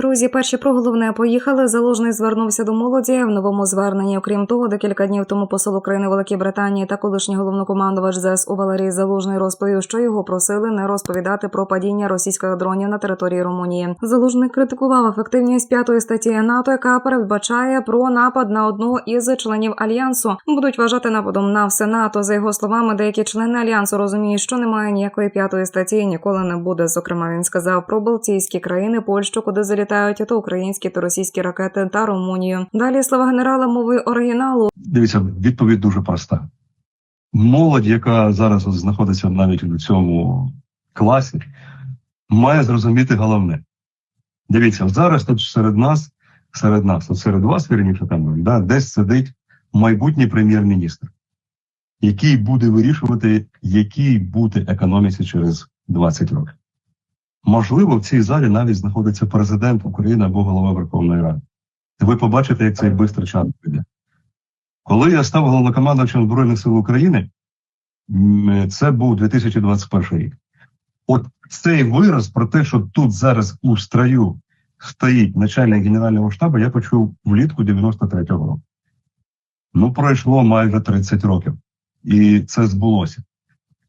Друзі, перші про головне поїхали. Залужний звернувся до молоді в новому зверненні. Окрім того, декілька днів тому посол України Великій Британії та колишній головнокомандувач ЗСУ Валерій Залужний розповів, що його просили не розповідати про падіння російських дронів на території Румунії. Залужний критикував ефективність п'ятої статті НАТО, яка передбачає про напад на одного із членів альянсу. Будуть вважати нападом на все НАТО. За його словами, деякі члени альянсу розуміють, що немає ніякої п'ятої статті ніколи не буде. Зокрема, він сказав про Балтійські країни, Польщу, куди залітають то українські, то російські ракети та Румунію. Далі слова генерала мови оригіналу. Дивіться, відповідь дуже проста. Молодь, яка зараз знаходиться навіть у цьому класі, має зрозуміти головне. Дивіться, зараз тут серед нас, серед нас, от серед вас, вірніше там, да, десь сидить майбутній прем'єр-міністр, який буде вирішувати, якій бути економіці через 20 років. Можливо, в цій залі навіть знаходиться президент України або голова Верховної Ради. Ви побачите, як цей бистро час піде. Коли я став головнокомандувачем Збройних сил України, це був 2021 рік. От цей вираз про те, що тут зараз у строю стоїть начальник Генерального штабу, я почув влітку 93-го року. Ну, пройшло майже 30 років, і це збулося.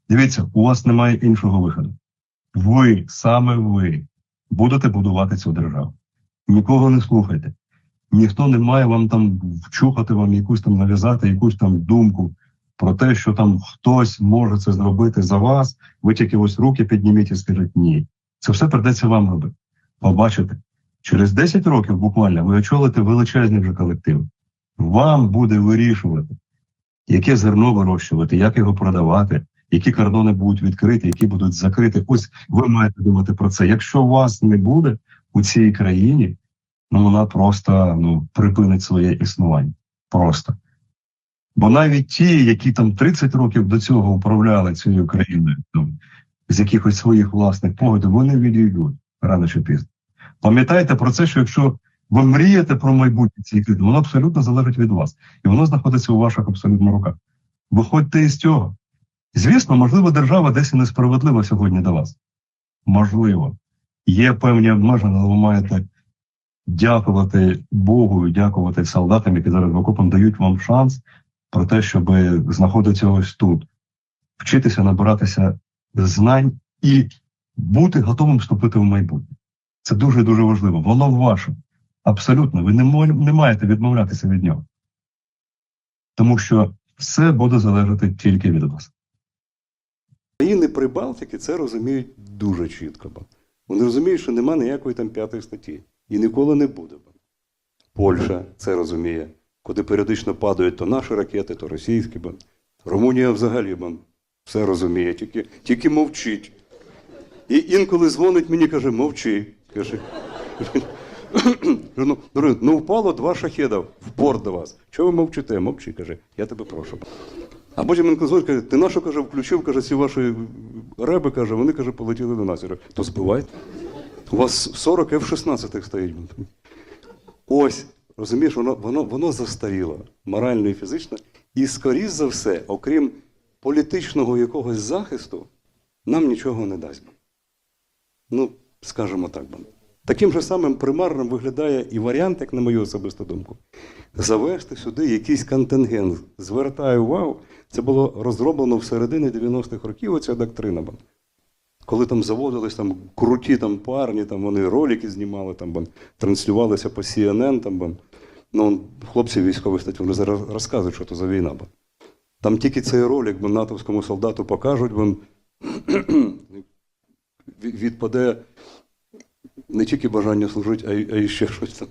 Дивіться, у вас немає іншого виходу. Ви, саме ви, будете будувати цю державу. Нікого не слухайте ніхто не має вам там вчухати вам якусь там нав'язати, якусь там думку про те, що там хтось може це зробити за вас. Ви тільки ось руки підніміть і скажіть ні. Це все придеться вам робити. Побачите, через 10 років буквально ви очолите величезні вже колективи. Вам буде вирішувати, яке зерно вирощувати, як його продавати, які кордони будуть відкриті, які будуть закриті. Ось ви маєте думати про це. Якщо вас не буде у цій країні, ну вона просто ну, припинить своє існування. Просто. Бо навіть ті, які там 30 років до цього управляли цією країною, там, з якихось своїх власних поглядів, вони відійдуть рано чи пізно. Пам'ятайте про це, що якщо ви мрієте про майбутнє цієї країни, воно абсолютно залежить від вас. І воно знаходиться у ваших абсолютно руках. Виходьте із цього. Звісно, можливо, держава десь і несправедлива сьогодні до вас. Можливо. Є певні обмеження, але ви маєте дякувати Богу дякувати солдатам, які зараз в окопом дають вам шанс про те, щоб знаходитися ось тут, вчитися набиратися знань і бути готовим вступити в майбутнє. Це дуже дуже важливо. Воно ваше. Абсолютно, ви не, не маєте відмовлятися від нього. Тому що все буде залежати тільки від вас. Країни Прибалтики це розуміють дуже чітко. Вони розуміють, що нема ніякої там п'ятої статті. І ніколи не буде. Польща це розуміє, куди періодично падають то наші ракети, то російські. Румунія взагалі все розуміє, тільки, тільки мовчить. І інколи дзвонить мені каже, мовчи. Каже, ну, ну впало два шахеда в порт до вас. Чого ви мовчите? Мовчи, каже, я тебе прошу. А потім він дзвонить, каже, ти на що каже, включив, каже, ці ваші реби, каже, вони каже, полетіли до нас. То збивайте. У вас 40 F-16 стоїть. Ось, розумієш, воно, воно, воно застаріло морально і фізично. І, скоріш за все, окрім політичного якогось захисту, нам нічого не дасть. Ну, скажімо так. Таким же самим примарним виглядає і варіант, як на мою особисту думку, завести сюди якийсь контингент. Звертаю увагу, це було розроблено в середині 90-х років, оця доктрина. Коли там заводились там круті там парні, там вони ролики знімали, там бо, транслювалися по CNN, там бо. Ну, хлопці військові статті, вони зараз розказують, що це за війна. Бо. Там тільки цей ролик бо, натовському солдату покажуть, бо, відпаде не тільки бажання служити, а й, а ще щось там.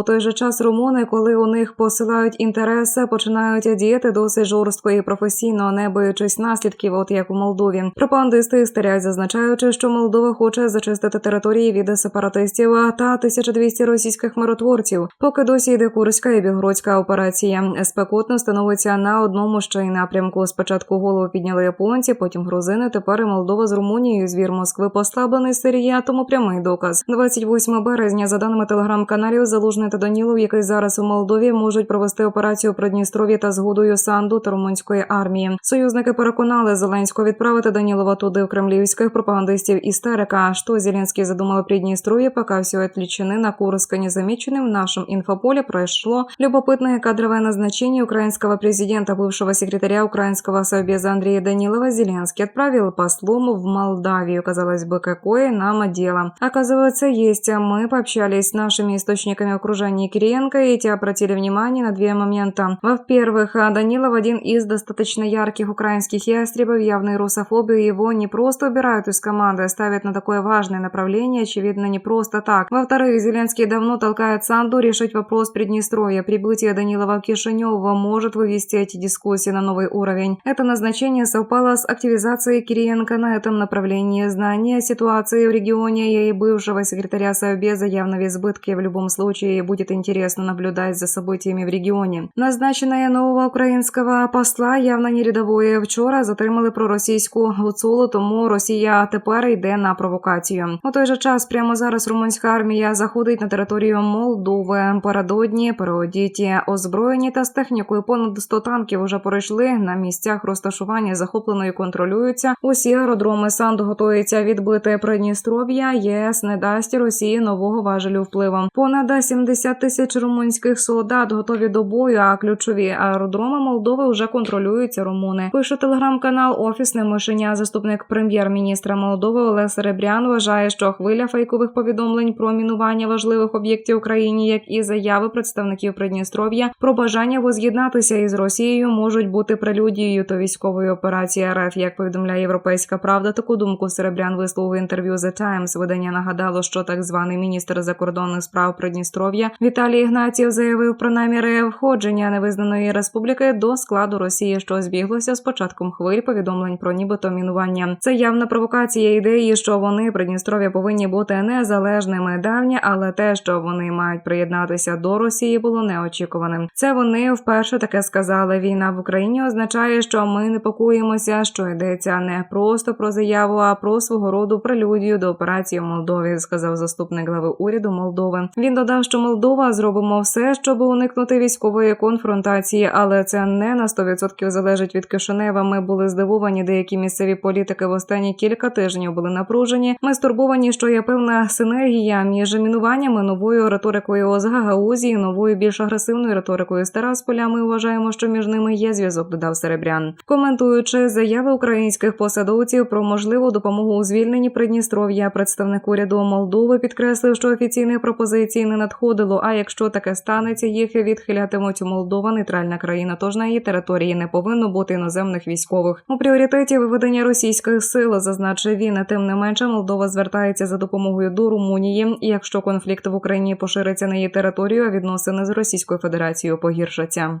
У той же час румуни, коли у них посилають інтереси, починають діяти досить жорстко і професійно, не боючись наслідків, от як у Молдові. Пропагандисти істерять, зазначаючи, що Молдова хоче зачистити території від сепаратистів та 1200 російських миротворців. Поки досі йде курська і білгородська операція. Спекотно становиться на одному ще й напрямку. Спочатку голову підняли японці, потім грузини. Тепер і Молдова з Румунією. Звір Москви поставлений Сирія, тому прямий доказ. 28 березня, за даними телеграм-каналів, залужний президент Данілов, який зараз у Молдові, можуть провести операцію у Придністров'ї та згодою Санду та румунської армії. Союзники переконали Зеленського відправити Данілова туди у кремлівських пропагандистів істерика. Що Зеленский задумал о Приднестровье, пока все отвлечены на Курск незамеченным, в нашем инфополе прошло любопытное кадровое назначение украинского президента, бывшего секретаря Украинского совбеза Андрея Данилова Зеленский отправил послом в Молдавию. Казалось бы, какое нам дело? Оказывается, есть. Мы пообщались с нашими источниками в окружении Кириенко, и те обратили внимание на две момента. Во-первых, Данилов один из достаточно ярких украинских ястребов, явный русофоб, и его не просто убирают из команды, а ставят на такое важное направление, очевидно, не просто так. Во-вторых, Зеленский давно толкает Санду решить вопрос Приднестровья. Прибытие Данилова в Кишинев может вывести эти дискуссии на новый уровень. Это назначение совпало с активизацией Кириенко на этом направлении. Знание ситуации в регионе и бывшего секретаря Совбеза явно в избытке. В любом случае будет интересно наблюдать за событиями в регионе. Назначенное нового українського посла явно не рядової. Вчора затримали проросійську гуцулу, тому Росія тепер йде на провокацію. У той же час прямо зараз румунська армія заходить на територію Молдови. Передодні переодіті озброєні та з технікою понад 100 танків уже перейшли на місцях розташування захоплено і контролюються. Усі аеродроми Санду готуються відбити Придністров'я. ЄС не дасть Росії нового важелю впливу. Понад 70 тисяч румунських солдат готові до бою. А ключові аеродроми Молдови вже контролюються румуни. Пише телеграм-канал Офісне мишеня. Заступник прем'єр-міністра Молдови Олег Серебрян вважає, що хвиля фейкових повідомлень про мінування важливих об'єктів Україні, як і заяви представників Придністров'я про бажання воз'єднатися із Росією, можуть бути прелюдією до військової операції РФ. Як повідомляє Європейська Правда, таку думку Серебрян висловив інтерв'ю The Times. Видання нагадало, що так званий міністр закордонних справ Придністров'я Віталій Ігнатів заявив про наміри входження невизнаної республіки до складу Росії, що збіглося з початком хвиль повідомлень про нібито мінування. Це явна провокація ідеї, що вони Придністров'я повинні бути незалежними давні, але те, що вони мають приєднатися до Росії, було неочікуваним. Це вони вперше таке сказали. Війна в Україні означає, що ми непокоїмося, що йдеться не просто про заяву, а про свого роду прелюдію до операції в Молдові, сказав заступник глави уряду Молдови. Він додав, що Молдова зробимо все, щоб уникнути військової конфронтації, але це не на 100% залежить від Кишинева. Ми були здивовані. Деякі місцеві політики в останні кілька тижнів були напружені. Ми стурбовані, що є певна синергія між мінуваннями новою риторикою з Гагаузі і новою більш агресивною риторикою з Тарасполя. Ми вважаємо, що між ними є зв'язок. Додав Серебрян, коментуючи заяви українських посадовців про можливу допомогу у звільненні Придністров'я. Представник уряду Молдови підкреслив, що офіційних пропозицій не надходило. А якщо таке станеться, їх відхилятимуть Молдова, нейтральна країна. Тож на її території не повинно бути іноземних військових. У пріоритеті виведення російських сил, зазначив він. Тим не менше, Молдова звертається за допомогою до Румунії. І якщо конфлікт в Україні пошириться на її територію, а відносини з Російською Федерацією погіршаться.